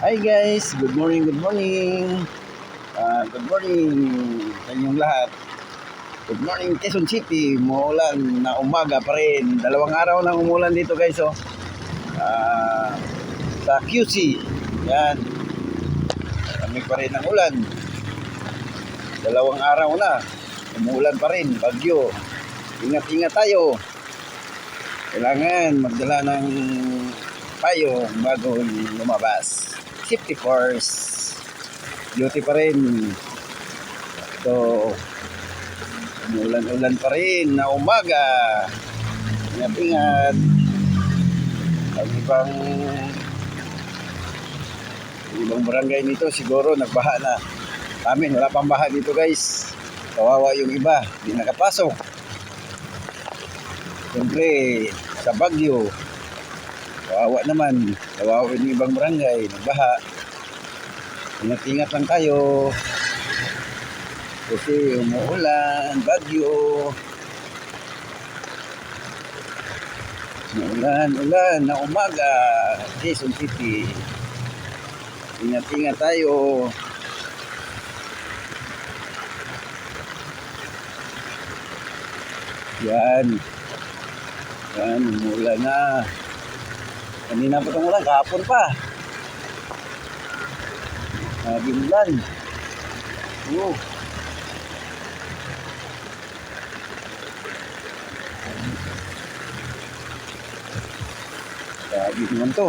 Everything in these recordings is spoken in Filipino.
Hi guys, good morning, good morning. Ah, good morning sa inyong lahat. Good morning Quezon City, muulan na umaga pa rin. Dalawang araw nang umulan dito guys oh. Ah, sa QC. Yan. Kami pa rin ang ulan. Dalawang araw na. Umuulan pa rin, bagyo. Ingat-ingat tayo. Kailangan magdala ng payo bago lumabas. Safety first. Duty pa rin. So, umulan-ulan pa rin na umaga. Ingat-ingat. Ang ibang ibang barangay nito siguro nagbaha na. Amin, wala pang baha dito guys. Kawawa yung iba, hindi nakapasok. Siyempre, sa Bagyo, kawawa naman. Kawawa yung ibang barangay, nagbaha. Ingat-ingat lang tayo. Kasi umuulan, Bagyo. Umuulan, ulan na umaga. Quezon City. Ingat-ingat tayo. Yan. Yan, umuulan na. Kanina pa itong ulan, kahapon pa. Naging ulan. Oo. Grabe naman to.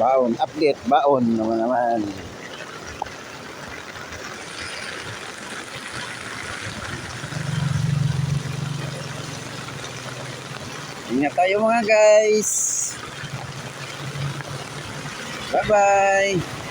Baon, update, baon naman naman. Ingat tayo mga guys. Bye-bye.